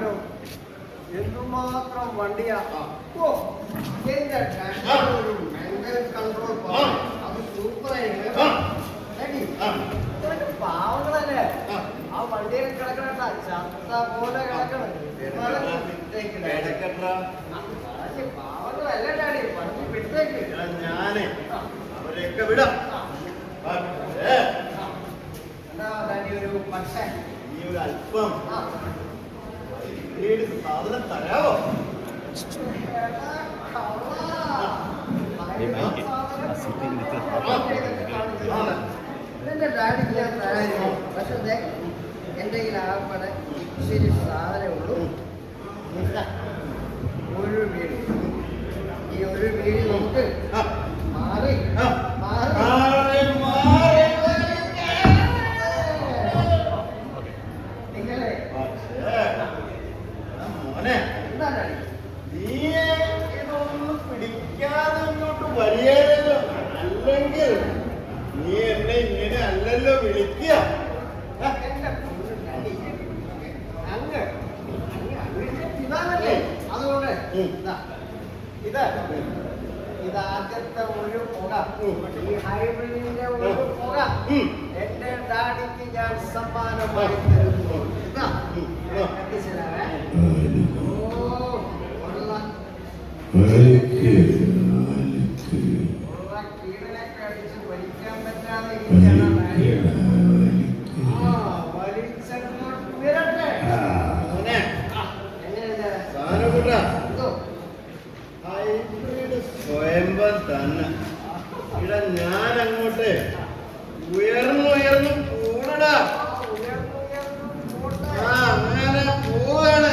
ശരിയാണല്ലോ എന്തുമാത്രം വണ്ടിയാ? ഓ എന്റെ ആ. ഒരു ഭയങ്കര കൺട്രോൾ. അത് സൂപ്പറായിട്ട് ആ. പാവങ്ങളല്ലേ? വണ്ടിയിൽ കിടക്കണ ചത്ത പോലെ കിടക്കണം പാവങ്ങളല്ലേ ഡാഡി ഞാനേ. അവരെയൊക്കെ വിടാം. ഒരു പക്ഷേ? ഈ ഒരു അല്പം. വീട് സാധനം തരാമോ എന്റെ ഡാഡി ഞാൻ തരായിരുന്നു പക്ഷെ എന്റെ കയ്യിൽ ആകപ്പാടെ ശരി സാധനമേ ഉള്ളൂ ഇതാ, ഒരു വീട് ഈ ഒരു വീട് നമുക്ക് ആ. മാറി ആ. മാറി മാറി, മാറി. നിങ്ങളെ പക്ഷേ, എടാ മോനെ എന്താ ഡാഡി നീ ഇതൊന്നും പിടിക്കാതെ ഇങ്ങോട്ട് വരികയല്ലോ അല്ലെങ്കിൽ നീ എന്നെ ഇങ്ങനെ അല്ലല്ലോ വിളിക്കുക? അതുകൊണ്ട്. ഇതാ, ഇത് ഇതാദ്യത്തെ ഒരു പുക. ഈ ഹൈബ്രിഡിന്റെ ഒരു പുക. എന്റെ ഡാഡിക്ക് ഞാൻ സമ്മാനമായി തരുന്നു. കത്തിച്ചതാവേ. ഓ, കൊള്ളാം. സ്വയംഭം തന്നെ. ഇവിടെ ഞാൻ അങ്ങോട്ട് ഉയർന്നുയർന്നു ഉയർന്നു. കൂടടാ ആ, ഉയർന്നു ഉയർന്നു പോട്ടെ. ആ അങ്ങനെ പോവാണ്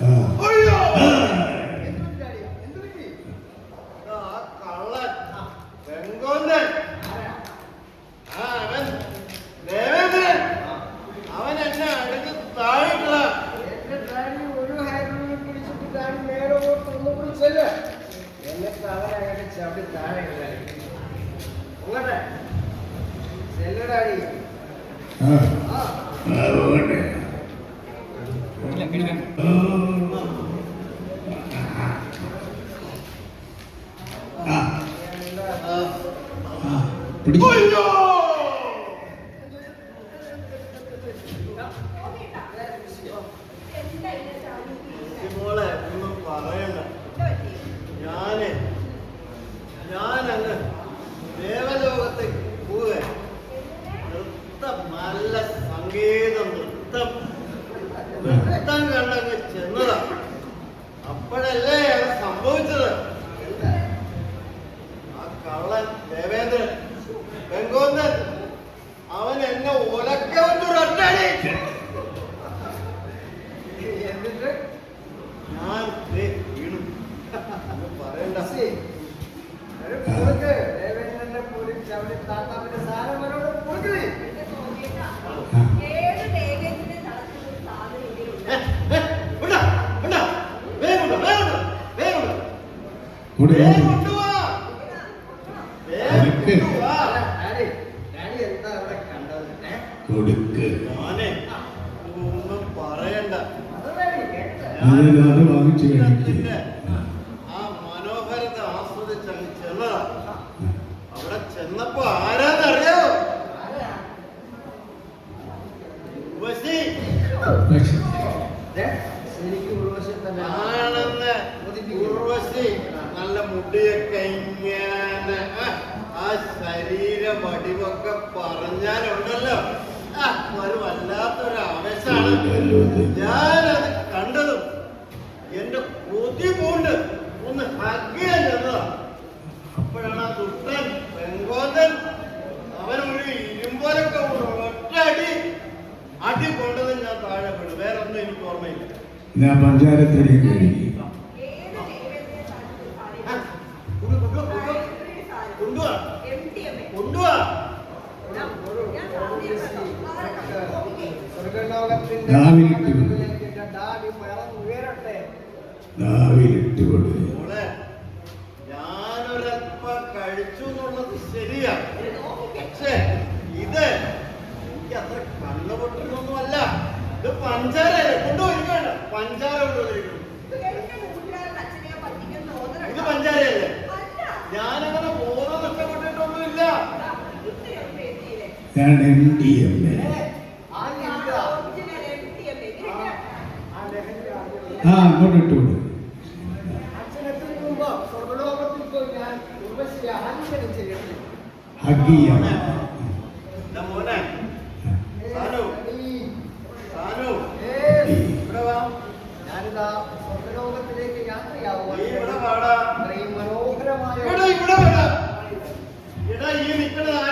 ആ അയ്യോ എന്ത് പറ്റി ഡാഡി? എന്ത് പറ്റി? ആ കള്ളൻ വെങ്കോന്നൻ ആരാ? ആ അവൻ ദേവേന്ദ്രൻ അവൻ എന്നെ അടുത്ത് താഴെയുള്ള എന്റെ ഡാഡി ഒരു ഹാൻഡിൽ പിടിച്ചിട്ട് ഡാഡി മേലോട്ട് ഒന്ന് പിടിച്ചല്ലേ എന്നിട്ട് അവനങ്ങനെ ചവിട്ടി താഴെ ഇടാൻ. അങ്ങോട്ടെ ചെല്ലു ഡാഡി ആ ആ ആ പോട്ടെ ഓ ആ എന്താ ആ, ആ പിടിച്ചു അയ്യോ മോളെ ഒന്നും പറയണ്ട ഞാൻ ഞാനങ്ങ് ദേവലോകത്തേക്ക് പോവേ നൃത്തം നല്ല സംഗീതം നൃത്തം. നൃത്തം കണ്ടങ്ങ് ചെന്നതാ. അപ്പോഴല്ലേ അത് സംഭവിച്ചത്. ആ കള്ളൻ ദേവേന്ദ്രൻ വെങ്കോന്നൻ അവൻ എന്നെ ഒലക്കവന്റെ എന്നിട്ട്? ഞാൻ വീണു. പറയണ്ട. ദേവേന്ദ്രന്റെ പോലും ചവിട്ടി താത്താവിന്റെ സാധനം ഏ? കൊടുക്ക്. പറയണ്ട. അത് വാങ്ങിച്ചു അവിടെ ചെന്നപ്പോ ആരാന്നറിയാവോ ആരാ? ഉർവശി പക്ഷേ ദേ, ശരിക്കും ഉർവശി തന്നെ ആണെന്ന് ഉർവശി നല്ല മുടിയൊക്കെ ഇങ്ങനെ ആ, ശരീര വടിവൊക്കെ പറഞ്ഞാലുണ്ടല്ലോ. ഒരു വല്ലാത്തൊരു ആവേശമാണ്. ഞാനത് കണ്ടതും എന്റെ കൊതി പൂണ്ട്. ഒന്ന് ഹഗ് ചെയ്യാൻ ചെന്നതാ. അപ്പോഴാണ് ആ ദുഷ്ടൻ പെങ്കോതൻ അവനൊരു ഇരുമ്പോലൊക്കെ ഒറ്റ അടി അടി കൊണ്ടത് ഞാൻ താഴെ പെടും. വേറെ ഒന്നും എനിക്ക് ഓർമ്മയില്ല. ഞാൻ പഞ്ചാരത്തടി നാവിലിട്ടുകൊണ്ട് ഞാനൊരപ്പ കഴിച്ചു എന്നുള്ളത് ശരിയാണ് പക്ഷേ ഇത് എനിക്ക് അത്ര കണ്ണു പൊട്ടലൊന്നും അല്ല ഇത് പഞ്ചാര കൊണ്ടുപോയിരിക്കണം പഞ്ചാര കൊണ്ടുപോയിരിക്കണം ഇത് പഞ്ചാരയല്ലേ? ഞാനങ്ങനെ ഓരോ നഷ്ടപ്പെട്ടിട്ടൊന്നുമില്ല ഞാൻ എം ഡി എം എ. ആ അങ്ങോട്ട് ഇട്ടു ഹഗിയ. ഇവിടെ മനോഹരമായ ഇവിടെ ഇവിടെ ഇവിടെ ഈ നിൽക്കുന്നത്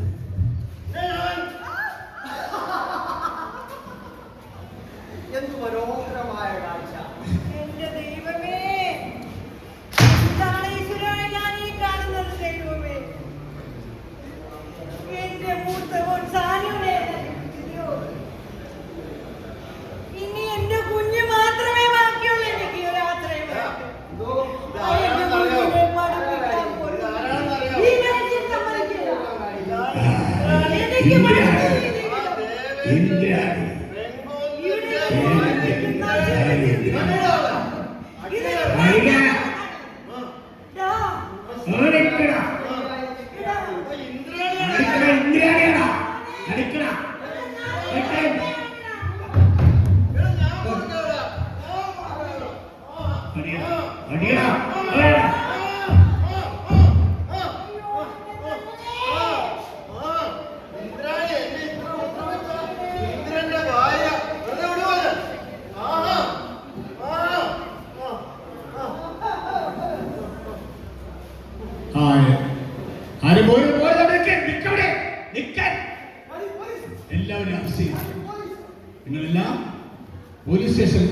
സ്റ്റേഷൻ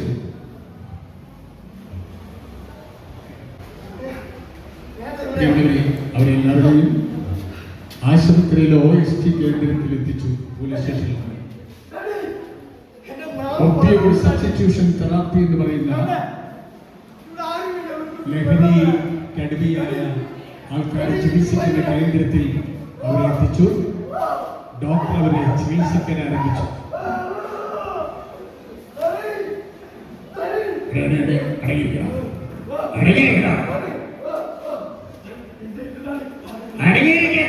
അവരെല്ലാവരെയും ആശുപത്രിയിലെ ഒ എസ് ടി കേന്ദ്രത്തിൽ എത്തിച്ചു പോലീസ് സ്റ്റേഷനിൽ തെറാപ്പി എന്ന് പറയുന്ന ലഹരിയിൽ കടുമിയായ ആൾക്കാരെ ചികിത്സിക്കുന്ന കേന്ദ്രത്തിൽ അവരെ എത്തിച്ചു. ഡോക്ടർ അവരെ ചികിത്സിക്കാൻ ആരംഭിച്ചു. ഗ്രനേഡ് അടങ്ങിയിരിക്കണം അടങ്ങിയിരിക്കണം അടങ്ങിയിരിക്കുക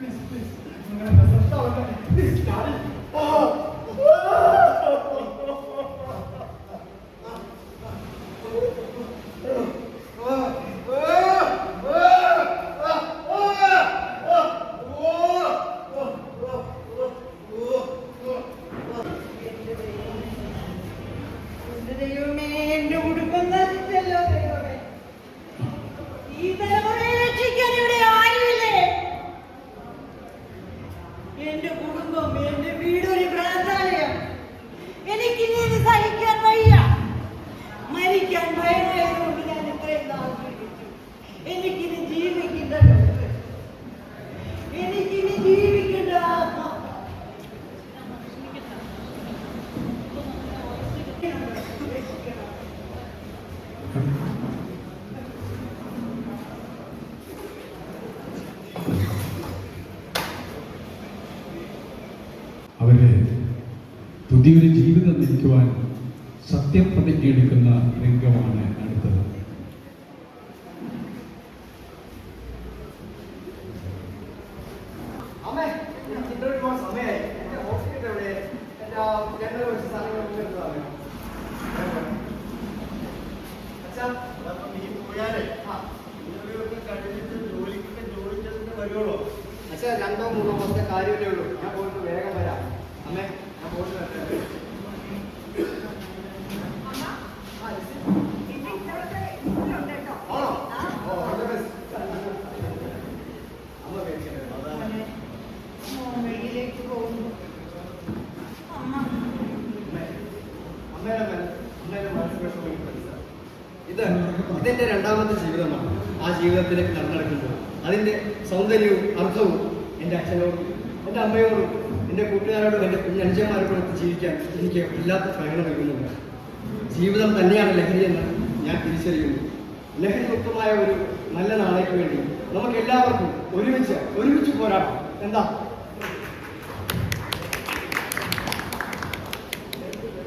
Please, please, please, please, please, please, please, please, please, please, please, please, please, പുതിയൊരു ജീവിതം നയിക്കുവാൻ സത്യപ്രതിജ്ഞ എടുക്കുന്ന രംഗമാണ് അടുത്തത്. വരുള്ളൂ പക്ഷേ രണ്ടോ മൂന്നോ മാസത്തെ കാര്യമല്ലേ ഉള്ളൂ. ഞാൻ പോയിട്ട് വേഗം വരാം. അമ്മേ ഞാൻ പോയിട്ട് വരട്ടെ അമ്മയുടെ മനസ്സിലുള്ള പക്ഷേ ഇതെന്റെ രണ്ടാമത്തെ ജീവിതമാണ്. ആ ജീവിതത്തിലേക്ക് നടന്നെടുക്കുമ്പോൾ അതിന്റെ സൗന്ദര്യവും അർത്ഥവും എന്റെ അച്ഛനോടും എന്റെ അമ്മയോടും എന്റെ കൂട്ടുകാരോടും എന്റെ കുഞ്ഞനുജന്മാരോടും ജീവിക്കാൻ എനിക്ക് ഇല്ലാത്ത പ്രേരണ നൽകുന്നുണ്ട്. ജീവിതം തന്നെയാണ് ലഹരി എന്ന് ഞാൻ തിരിച്ചറിയുന്നു. ലഹരി മുക്തമായ ഒരു നല്ല നാളേക്ക് വേണ്ടി നമുക്ക് എല്ലാവർക്കും ഒരുമിച്ച് ഒരുമിച്ച് പോരാടാം. എന്താ?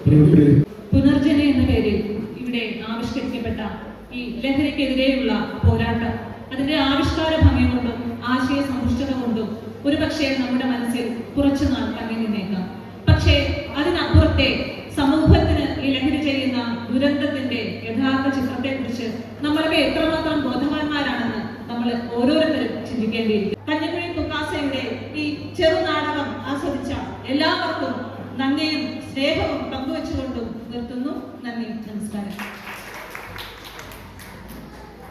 ഇവിടെ ആവിഷ്കരിക്കപ്പെട്ട ഈ ലഹരിക്കെതിരെയുള്ള പോരാട്ടം. അതിന്റെ ആവിഷ്കാര ഭംഗി കൊണ്ടും ആശയ സമ്പുഷ്ടത കൊണ്ടും ഒരു പക്ഷേ നമ്മുടെ മനസ്സിൽ കുറച്ചു നാൾ തങ്ങി നിന്നേക്കാം. പക്ഷേ അതിനപ്പുറത്തെ സമൂഹത്തിന് ഈ ലഹരി ചെയ്യുന്ന ദുരന്തത്തിന്റെ യഥാർത്ഥ ചിത്രത്തെക്കുറിച്ച് നമ്മളൊക്കെ എത്രമാത്രം ബോധവാന്മാരാണെന്ന് നമ്മൾ ഓരോരുത്തരും ചിന്തിക്കേണ്ടിയിരിക്കും കഞ്ഞിക്കുഴി തുക്കാസയുടെ ഈ ചെറുനാടകം ആസ്വദിച്ച എല്ലാവർക്കും നന്ദിയും സ്നേഹവും പങ്കുവെച്ചുകൊണ്ടും നിർത്തുന്നു. നന്ദി നമസ്കാരം.